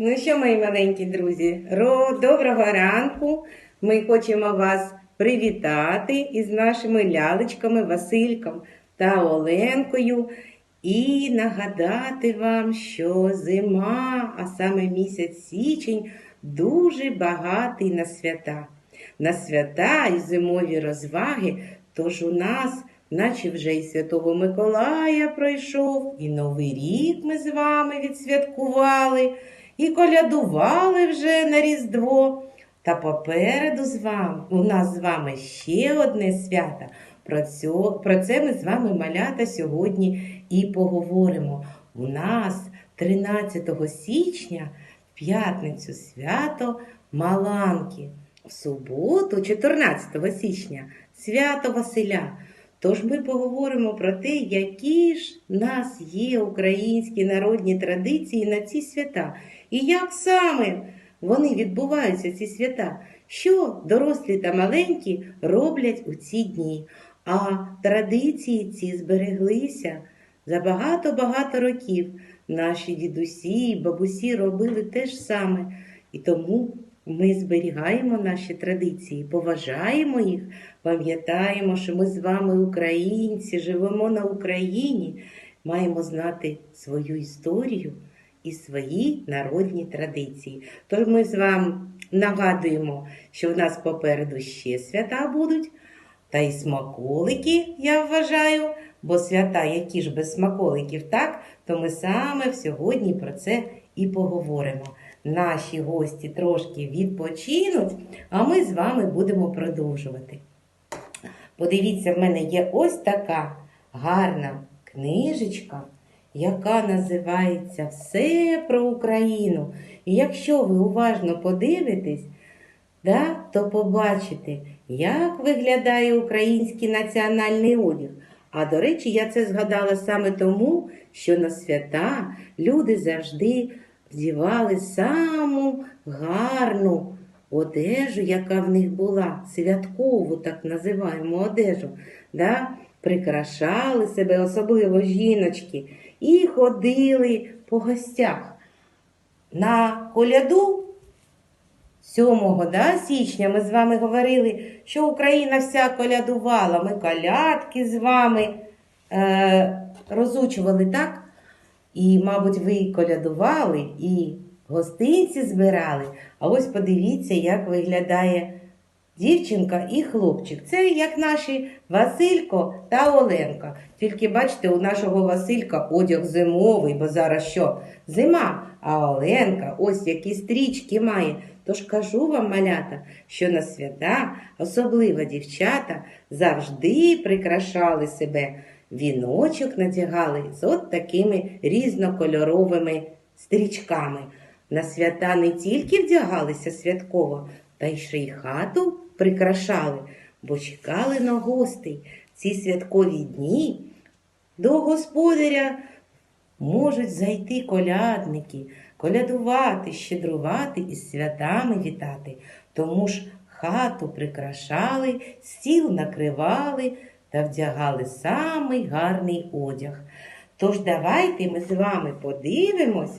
Ну що, мої маленькі друзі, ро- доброго ранку. Ми хочемо вас привітати із нашими лялечками Васильком та Оленкою і нагадати вам, що зима, а саме місяць січень, дуже багатий на свята. На свята і зимові розваги, тож у нас, наче вже і Святого Миколая пройшов, і Новий рік ми з вами відсвяткували і колядували вже на Різдво. Та попереду з вами, у нас з вами ще одне свято. Про, цьо, про це ми з вами малята сьогодні і поговоримо. У нас 13 січня, в п'ятницю свято Маланки. В суботу, 14 січня, свято Василя. Тож ми поговоримо про те, які ж нас є українські народні традиції на ці свята. І як саме вони відбуваються, ці свята, що дорослі та маленькі роблять у ці дні. А традиції ці збереглися за багато-багато років. Наші дідусі і бабусі робили те ж саме. І тому ми зберігаємо наші традиції, поважаємо їх, пам'ятаємо, що ми з вами українці, живемо на Україні, маємо знати свою історію і свої народні традиції. Тож ми з вами нагадуємо, що в нас попереду ще свята будуть, та й смаколики, я вважаю, бо свята, які ж без смаколиків, так, то ми саме сьогодні про це і поговоримо. Наші гості трошки відпочинуть, а ми з вами будемо продовжувати. Подивіться, в мене є ось така гарна книжечка, яка називається Все про Україну. І якщо ви уважно подивитесь, да, то побачите, як виглядає український національний одяг. А до речі, я це згадала саме тому, що на свята люди завжди вдівали саму гарну одежу, яка в них була, святкову, так називаємо одежу. Да? Прикрашали себе, особливо жіночки, і ходили по гостях. На коляду 7 да, січня ми з вами говорили, що Україна вся колядувала. Ми колядки з вами е, розучували, так? І, мабуть, ви колядували і гостинці збирали. А ось подивіться, як виглядає дівчинка і хлопчик. Це як наші Василько та Оленка. Тільки бачите, у нашого Василька одяг зимовий, бо зараз що? Зима, а Оленка ось які стрічки має. Тож кажу вам, малята, що на свята, особливо дівчата, завжди прикрашали себе. Віночок надягали з от такими різнокольоровими стрічками. На свята не тільки вдягалися святково, та й ще й хату прикрашали, бо чекали на гостей. Ці святкові дні до господаря можуть зайти колядники, колядувати, щедрувати і святами вітати. Тому ж хату прикрашали, стіл накривали та вдягали самий гарний одяг. Тож давайте ми з вами подивимось,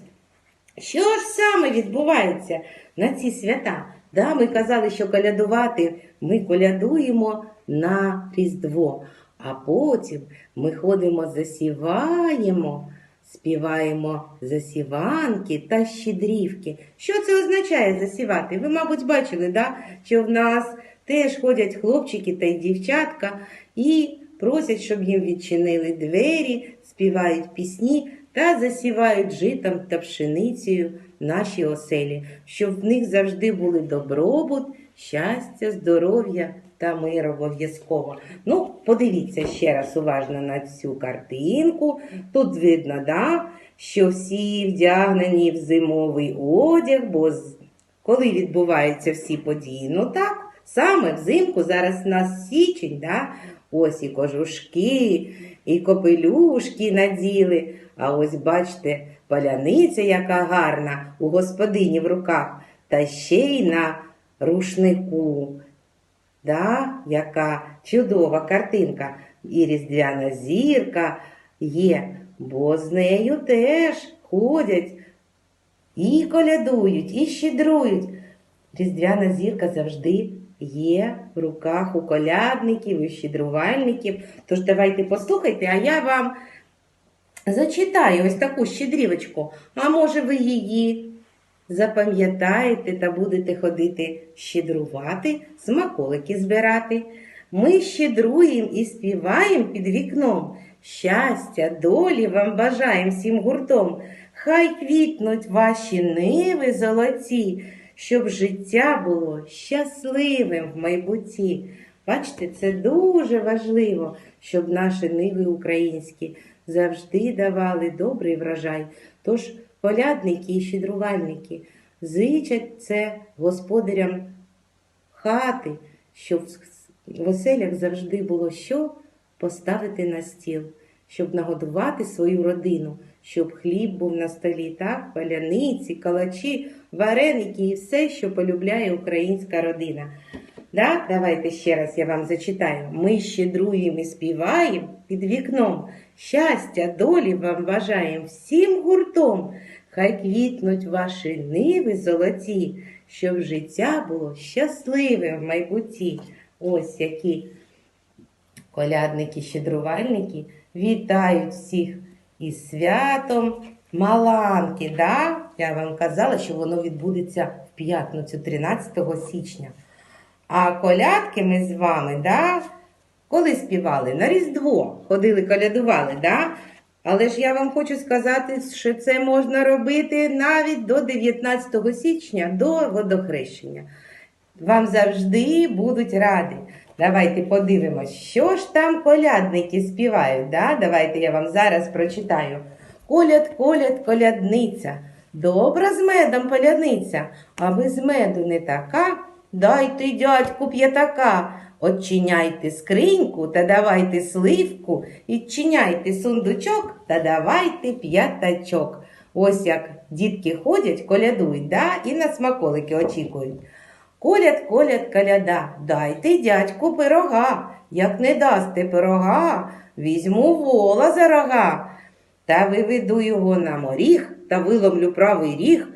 що ж саме відбувається на ці свята? Да, ми казали, що колядувати ми колядуємо на Різдво, а потім ми ходимо, засіваємо, співаємо засіванки та щедрівки. Що це означає засівати? Ви, мабуть, бачили, да? що в нас теж ходять хлопчики та й дівчатка і просять, щоб їм відчинили двері, співають пісні та засівають житом та пшеницею наші оселі, щоб в них завжди були добробут, щастя, здоров'я та мир обов'язково. Ну, подивіться ще раз уважно на цю картинку. Тут видно, да, що всі вдягнені в зимовий одяг, бо коли відбуваються всі події, ну так, саме взимку зараз у нас січень, да, ось і кожушки, і копелюшки наділи. А ось бачите, паляниця, яка гарна у господині в руках, та ще й на рушнику. Да, яка чудова картинка. І різдвяна зірка є, бо з нею теж ходять і колядують, і щедрують. Різдвяна зірка завжди є в руках у колядників і щедрувальників. Тож давайте послухайте, а я вам зачитаю ось таку щедрівочку. А може ви її запам'ятаєте та будете ходити щедрувати, смаколики збирати. Ми щедруємо і співаємо під вікном. Щастя, долі вам бажаємо всім гуртом. Хай квітнуть ваші ниви золоті, щоб життя було щасливим в майбутті. Бачите, це дуже важливо, щоб наші ниви українські завжди давали добрий врожай. Тож колядники і щедрувальники зичать це господарям хати, щоб в оселях завжди було що поставити на стіл, щоб нагодувати свою родину, щоб хліб був на столі, так, паляниці, калачі, вареники і все, що полюбляє українська родина. Да? Давайте ще раз я вам зачитаю. Ми щедруємо і співаємо під вікном. Щастя, долі вам бажаємо всім гуртом. Хай квітнуть ваші ниви золоті, щоб життя було щасливим в майбутті. Ось які колядники, щедрувальники вітають всіх із святом Маланки. Да? Я вам казала, що воно відбудеться в п'ятницю 13 січня. А колядки ми з вами, да? коли співали? На Різдво ходили, колядували, да? Але ж я вам хочу сказати, що це можна робити навіть до 19 січня, до водохрещення. Вам завжди будуть раді. Давайте подивимось, що ж там колядники співають. Да? Давайте я вам зараз прочитаю. Коляд, коляд, колядниця, добра з медом полядниця, а без меду не така. Дайте, дядьку, п'ятака, Отчиняйте скриньку та давайте сливку, відчиняйте сундучок та давайте п'ятачок. Ось як дітки ходять, колядують, да? і на смаколики очікують. Коляд, коляд, коляда, дайте дядьку пирога. Як не дасте пирога, візьму вола за рога. Та виведу його на моріг та виломлю правий ріг.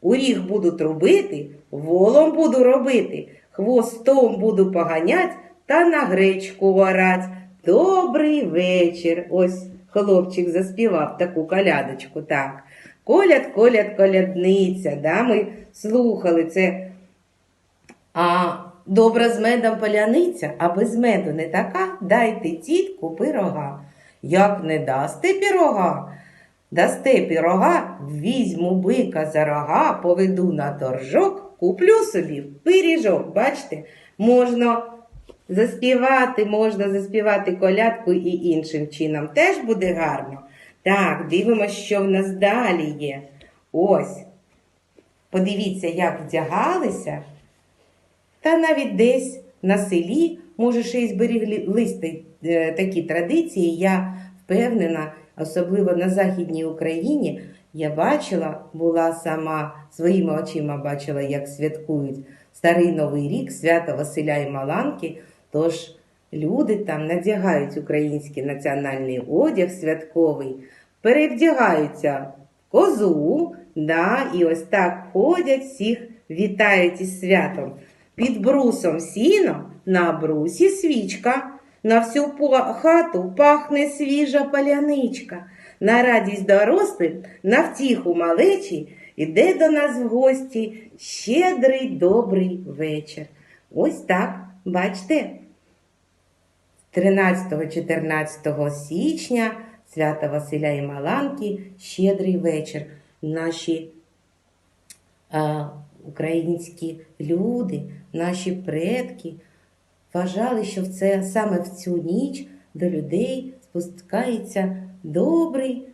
У ріг буду трубити, волом буду робити, хвостом буду поганять та на гречку варать. Добрий вечір. Ось хлопчик заспівав таку колядочку. так. Коляд, коляд, колядниця. Да? Ми слухали це. А добра з медом поляниця, а без меду не така, дайте тітку пирога. Як не дасте пірога, дасте пірога, візьму бика за рога, поведу на торжок, куплю собі пиріжок. Бачите, можна заспівати, можна заспівати колядку і іншим чином. Теж буде гарно. Так, дивимося, що в нас далі є. Ось. Подивіться, як вдягалися. Та навіть десь на селі, може, ще й зберіглись е, такі традиції. Я впевнена, особливо на Західній Україні, я бачила, була сама своїми очима бачила, як святкують Старий Новий рік, свято Василя і Маланки. Тож люди там надягають український національний одяг святковий, перевдягаються в козу, да, і ось так ходять, всіх вітають із святом. Під брусом сіно, на брусі свічка, на всю хату пахне свіжа паляничка. На радість дорослим, на втіху малечі, іде до нас в гості щедрий добрий вечір. Ось так, бачите, 13-14 січня свята Василя і Маланки щедрий вечір. Наші а, українські люди, наші предки вважали, що це саме в цю ніч до людей спускається добрий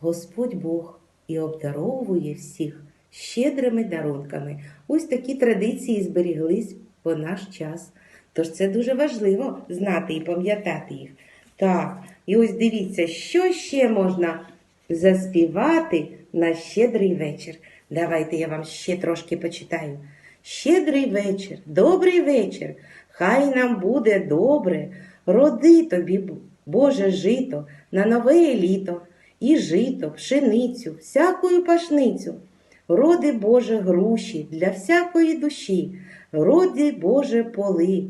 Господь Бог і обдаровує всіх щедрими дарунками. Ось такі традиції зберіглись по наш час. Тож це дуже важливо знати і пам'ятати їх. Так, і ось дивіться, що ще можна заспівати на щедрий вечір. Давайте я вам ще трошки почитаю. Щедрий вечір, добрий вечір, хай нам буде добре, роди тобі, Боже, жито на нове літо, і жито, пшеницю, всякую пашницю. роди Боже груші для всякої душі, роди Боже поли,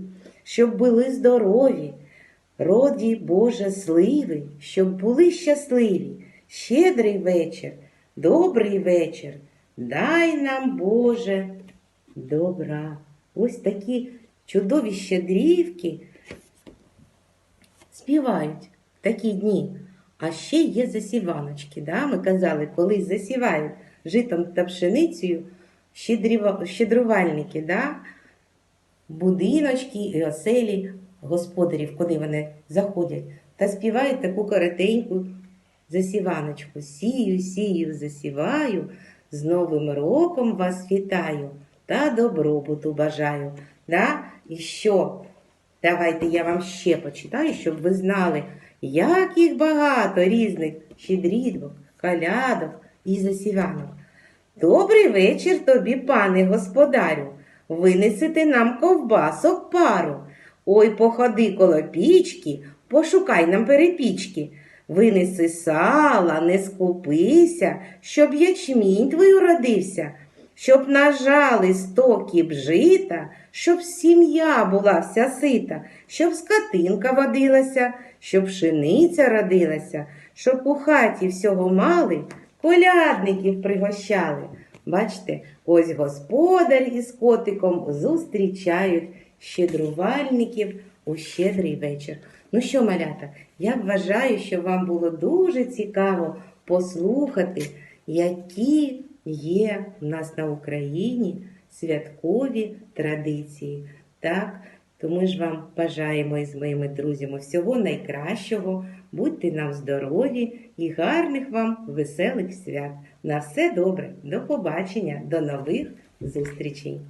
щоб були здорові, роді Боже сливи, щоб були щасливі. Щедрий вечір, добрий вечір, дай нам Боже добра. Ось такі чудові щедрівки співають в такі дні. А ще є засіваночки. Да? Ми казали, коли засівають житом та пшеницею щедрувальники, да? будиночки і оселі господарів, куди вони заходять, та співають таку коротеньку засіваночку. Сію, сію, засіваю, з Новим роком вас вітаю та добробуту бажаю. Да? І що? Давайте я вам ще почитаю, щоб ви знали, як їх багато різних щедрівок, калядок і засіванок. Добрий вечір тобі, пане господарю. Винесете нам ковбасок пару. Ой, походи коло пічки, пошукай нам перепічки. Винеси сала, не скупися, щоб ячмінь твій уродився, щоб нажали стоки б жита, щоб сім'я була вся сита, щоб скотинка водилася, щоб пшениця родилася, щоб у хаті всього мали, колядників пригощали. Бачите, ось господар із котиком зустрічають щедрувальників у щедрий вечір. Ну що, малята, я вважаю, що вам було дуже цікаво послухати, які є в нас на Україні святкові традиції. Так, то ми ж вам бажаємо із моїми друзями всього найкращого. Будьте нам здорові і гарних вам веселих свят. На все добре, до побачення, до нових зустрічей!